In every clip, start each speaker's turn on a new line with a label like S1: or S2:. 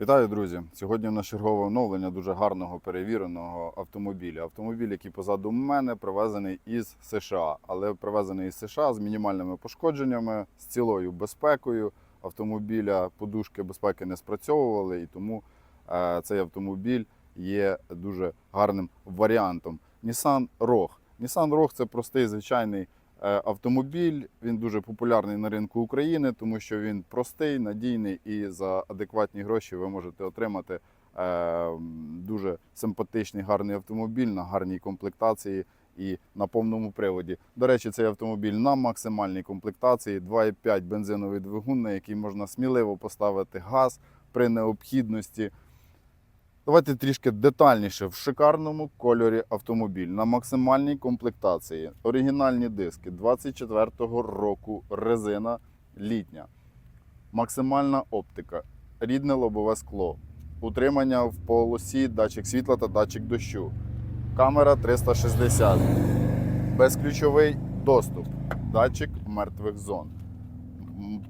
S1: Вітаю, друзі! Сьогодні у нас чергове оновлення дуже гарного перевіреного автомобіля. Автомобіль, який позаду мене, привезений із США, але привезений із США з мінімальними пошкодженнями, з цілою безпекою. Автомобіля подушки безпеки не спрацьовували, і тому е, цей автомобіль є дуже гарним варіантом. Nissan Rogue. Nissan Rogue – це простий звичайний автомобіль. Він дуже популярний на ринку України, тому що він простий, надійний і за адекватні гроші ви можете отримати е, дуже симпатичний, гарний автомобіль на гарній комплектації і на повному приводі. До речі, цей автомобіль на максимальній комплектації 2,5 бензиновий двигун, на який можна сміливо поставити газ при необхідності. Давайте трішки детальніше в шикарному кольорі автомобіль на максимальній комплектації. Оригінальні диски 24-го року резина літня, максимальна оптика, рідне лобове скло, утримання в полосі, датчик світла та датчик дощу, камера 360, безключовий доступ, датчик мертвих зон,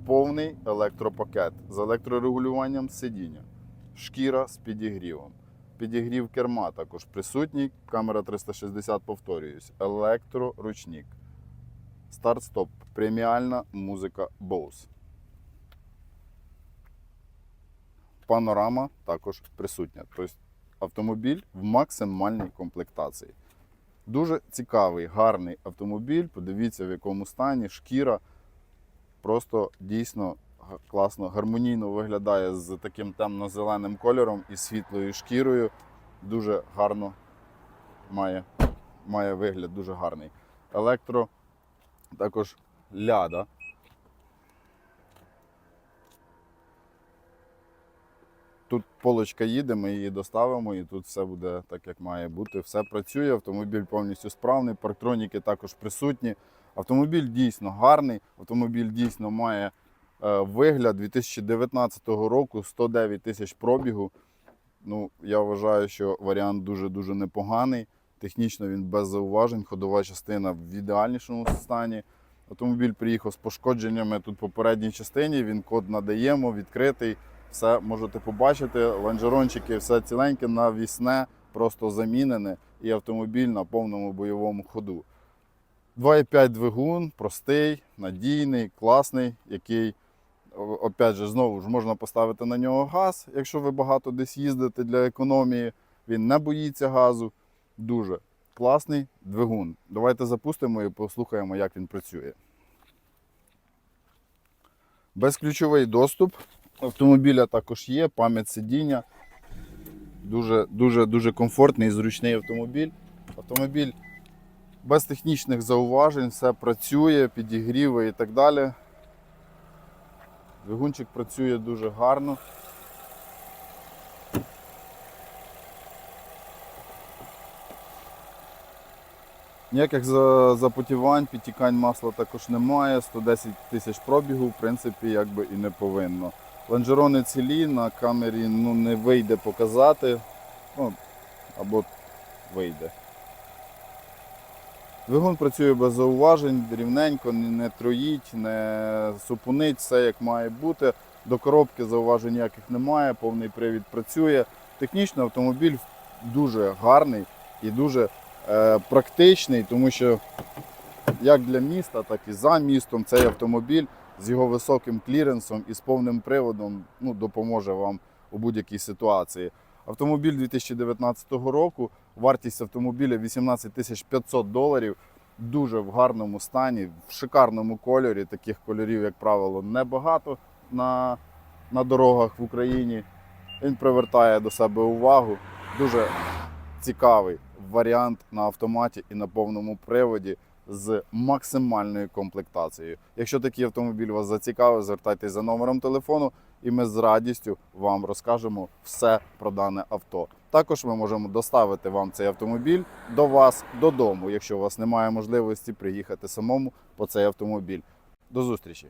S1: повний електропакет з електрорегулюванням сидіння шкіра з підігрівом. Підігрів керма також присутній. Камера 360, повторююсь. Електроручник. Старт-стоп. Преміальна музика Bose. Панорама також присутня. Тобто автомобіль в максимальній комплектації. Дуже цікавий, гарний автомобіль. Подивіться, в якому стані шкіра. Просто дійсно класно, гармонійно виглядає з таким темно-зеленим кольором і світлою шкірою. Дуже гарно має, має вигляд, дуже гарний. Електро також ляда. Тут полочка їде, ми її доставимо, і тут все буде так, як має бути. Все працює, автомобіль повністю справний, парктроніки також присутні. Автомобіль дійсно гарний, автомобіль дійсно має вигляд 2019 року, 109 тисяч пробігу. Ну, я вважаю, що варіант дуже-дуже непоганий. Технічно він без зауважень, ходова частина в ідеальнішому стані. Автомобіль приїхав з пошкодженнями тут по передній частині, він код надаємо, відкритий. Все можете побачити. Ланжерончики, все ціленьке, навісне, просто замінене, і автомобіль на повному бойовому ходу. 2,5 двигун, простий, надійний, класний, який, опять же, знову ж можна поставити на нього газ, якщо ви багато десь їздите для економії. Він не боїться газу. Дуже класний двигун. Давайте запустимо і послухаємо, як він працює. Безключовий доступ. Автомобіля також є, пам'ять сидіння. Дуже, дуже, дуже комфортний і зручний автомобіль. Автомобіль без технічних зауважень, все працює, підігріви і так далі. Двигунчик працює дуже гарно. Ніяких запотівань, підтікань масла також немає. 110 тисяч пробігу, в принципі, якби і не повинно. Лонжерони цілі на камері ну, не вийде показати. Ну, або вийде. Двигун працює без зауважень, рівненько, не троїть, не супунить, все як має бути. До коробки зауважень ніяких немає, повний привід працює. Технічно автомобіль дуже гарний і дуже е, практичний, тому що як для міста, так і за містом цей автомобіль з його високим кліренсом і з повним приводом ну, допоможе вам у будь-якій ситуації. Автомобіль 2019 року, вартість автомобіля 18 тисяч 500 доларів. Дуже в гарному стані, в шикарному кольорі. Таких кольорів, як правило, небагато на, на дорогах в Україні. Він привертає до себе увагу. Дуже цікавий варіант на автоматі і на повному приводі з максимальною комплектацією. Якщо такий автомобіль вас зацікавив, звертайтеся за номером телефону, і ми з радістю вам розкажемо все про дане авто. Також ми можемо доставити вам цей автомобіль до вас додому, якщо у вас немає можливості приїхати самому по цей автомобіль. До зустрічі!